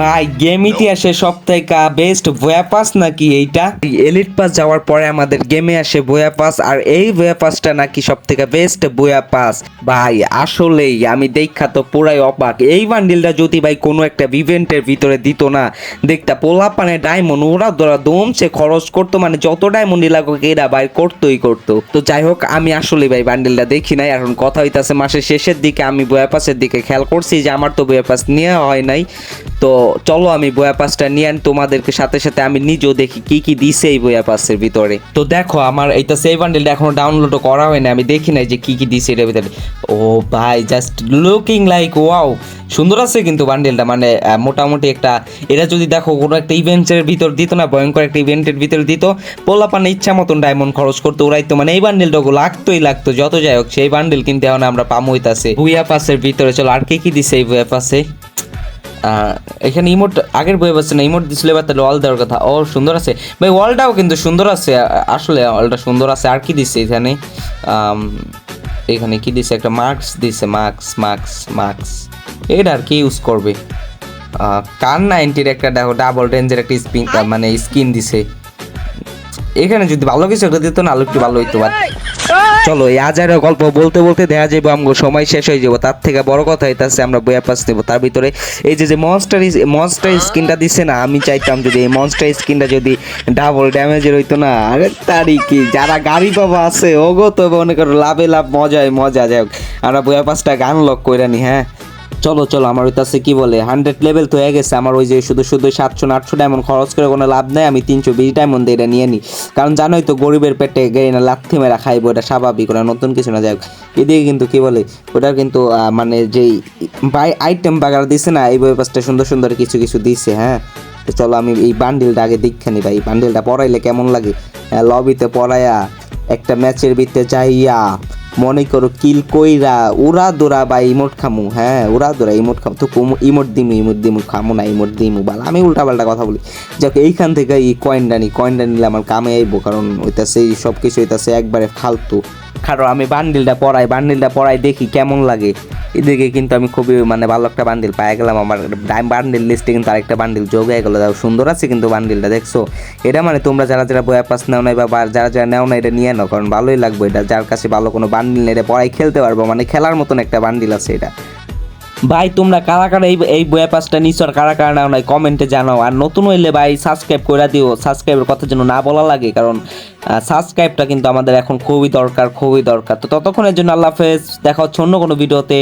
ভাই গেম ইতিহাসে সব থেকে বেস্ট ভয়া পাস নাকি এইটা? এলিট পাস যাওয়ার পরে আমাদের গেমে আসে বয়া পাস আর এই বয়া পাসটা নাকি সব থেকে বেস্ট বয়া পাস ভাই আসলেই আমি দেখা তো পুরাই অবাক। এই বান্ডিলটা যদি ভাই কোনো একটা ইভেন্টের ভিতরে দিত না দেখতা পোলা পানে ডায়মন্ড ওরা ধরা দমছে খরচ করতো মানে যত ডায়মন্ডই লাগুক এরা ভাই করতোই করতো। তো যাই হোক আমি আসলে ভাই বান্ডিলটা দেখি নাই এখন কথা হইতাছে মাসের শেষের দিকে আমি বয়া পাসের দিকে খেয়াল করছি যে আমার তো বয়া পাস নেওয়া হয় নাই। তো চলো আমি বয়া পাসটা নিয়ে আনি, তোমাদেরকে সাথে সাথে আমি নিজেও দেখি কি কি দিছে এই বয়া পাসের ভিতরে। তো দেখো, আমার এইটা সেই বান্ডেলটা এখনও ডাউনলোড করা হয় না আমি দেখি নাই যে কি কি দিছে এটার ভিতরে। ও ভাই জাস্ট লুকিং লাইক ওয়াও সুন্দর আছে কিন্তু বান্ডেলটা মানে মোটামুটি একটা এরা যদি দেখো কোনো একটা ইভেন্টের ভিতর দিত না, ভয়ঙ্কর একটা ইভেন্টের ভিতর দিত পোলাপানে ইচ্ছা মতন ডায়মন্ড খরচ করতো ওরাই তো মানে এই বান্ডেলটা লাগতোই লাগতো, যত যাই হোক, সেই বান্ডেল কিন্তু এখন আমরা পামো হইতাছে। বুয়া পাসের ভিতরে, চলো, আর কি কি দিছে এই বুয়া পাসে এখানে ইমোট আগের বই পাচ্ছে না, ইমোট দিছিল এবার তাহলে ওয়াল দেওয়ার কথা। ও, সুন্দর আছে। ভাই, ওয়ালটাও কিন্তু সুন্দর আছে। আসলে ওয়ালটা সুন্দর আছে। আর কি দিছে এখানে? এখানে কি দিছে? একটা মার্কস দিছে মার্কস মার্কস মার্কস এটা আর কি ইউজ করবে? কার নাইনটির একটা দেখো ডাবল রেঞ্জের একটা স্পিন মানে স্কিন দিছে। এখানে যদি ভালো কিছু একটা দিত না আলু একটু ভালো হইতো, বাট চলো এই আজারের গল্প বলতে বলতে দেখা যাবে আমগো সময় শেষ হয়ে যাব তার থেকে বড় কথা হইতাছে আমরা বইয়া পাস দেবো। তার ভিতরে এই যে যে মনস্টার মনস্টার স্কিনটা দিছে না আমি চাইতাম যদি এই মনস্টার স্কিনটা যদি ডাবল ড্যামেজের হইতো না। আরে তারই কি যারা গাড়ি বাবা আছে ওগো তো মনে করো লাভে লাভ মজায় মজা যাই হোক। আমরা বইয়া পাসটা গান লক করে নি হ্যাঁ। চলো চলো, আমার ওইটাছে কি বলে হান্ড্রেড লেভেল তো হয়ে গেছে, আমার ওই যে শুধু শুধু সাতশো, আটশো ডায়মন্ড খরচ করে কোনো লাভ নেই, আমি তিনশো বিশ ডায়মন্ড এটা নিয়ে নিই কারণ জানোই তো গরিবের পেটে গেড়ে না লাথি মেরা খাইবো, এটা স্বাভাবিক, ওটা নতুন কিছু না, যাই এদিকে কিন্তু কি বলে, ওটার কিন্তু মানে যেই বাই আইটেম বাগার দিছে না, এই পাশটা সুন্দর সুন্দর কিছু কিছু দিছে হ্যাঁ। তো চলো, আমি এই বান্ডিলটা আগে দেখখানি ভাই বান্ডিলটা পড়াইলে কেমন লাগে? লবিতে পড়াইয়া একটা ম্যাচের ভিতরে যাইয়া মনে করো কিল কইরা উড়া দোরা বা ইমোট খামু হ্যাঁ উড়া দোরা, ইমোট খামু, তো ইমোট দিমু ইমোট দিমু, খামু না, ইমোট দিমু, বাল, আমি উল্টা পাল্টা কথা বলি। যাক, এইখান থেকে এই কয়েনটা নিই কয়েনটা নিলে আমার কামে আইবো, কারণ ওইটাছে সেই সব কিছু হইতাছে একবারে ফালতু। কারণ আমি বান্ডিলটা পড়াই বান্ডিলটা পড়াই দেখি কেমন লাগে। এদিকে কিন্তু আমি খুবই মানে ভালো একটা বান্ডিল পাই গেলাম। আমার বান্ডিল লিস্টে কিন্তু আরেকটা বান্ডিল যোগ হয়ে গেলো। সুন্দর আছে কিন্তু বান্ডিলটা দেখছ? এটা মানে তোমরা যারা যারা বয়া পাস নেও নাই বা যারা যারা নেও না এটা নিয়ে নাও, কারণ ভালোই লাগবে এটা। যার কাছে ভালো কোনো বান্ডিল নেই, এটা পড়াই খেলতে পারব। মানে খেলার মতন একটা বান্ডিল আছে এটা। ভাই, তোমরা কারা কারা এই এই বয়া পাসটা নিছো আর কারা কারা নাও নাই কমেন্টে জানাও। আর নতুন হইলে ভাই সাবস্ক্রাইব করে দিও। সাবস্ক্রাইবের কথা যেন না বলা লাগে, কারণ সাবস্ক্রাইবটা কিন্তু আমাদের এখন খুবই দরকার খুবই দরকার। তো ততক্ষণের জন্য আল্লাহ হাফেজ, দেখা হচ্ছে অন্য কোনো ভিডিওতে